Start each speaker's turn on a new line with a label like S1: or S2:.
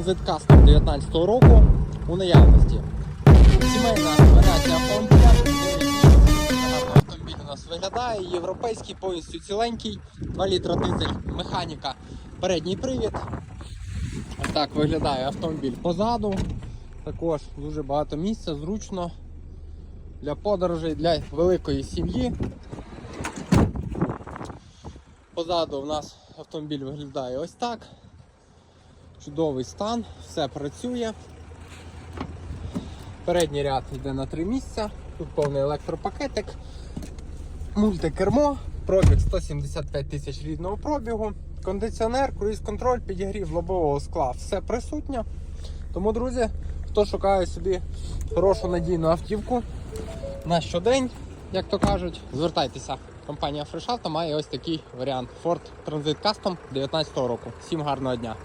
S1: Transit Custom 19 року у наявності. Сімейна варіація автомобіля. Автомобіль у нас виглядає. Європейський, повністю ціленький. 2 літра дизель, механіка, передній привід. Ось так виглядає автомобіль позаду. Також дуже багато місця, зручно для подорожей, для великої сім'ї. Позаду у нас автомобіль виглядає ось так. Чудовий стан, все працює. Передній ряд йде на три місця. Тут повний електропакетик, мультикермо, пробіг 175 тисяч рідного пробігу, кондиціонер, круїз-контроль, підігрів лобового скла. Все присутнє. Тому, друзі, хто шукає собі хорошу надійну автівку на щодень, як то кажуть, звертайтеся. Компанія Fresh має ось такий варіант Ford Transit Custom 19 року. Всім гарного дня!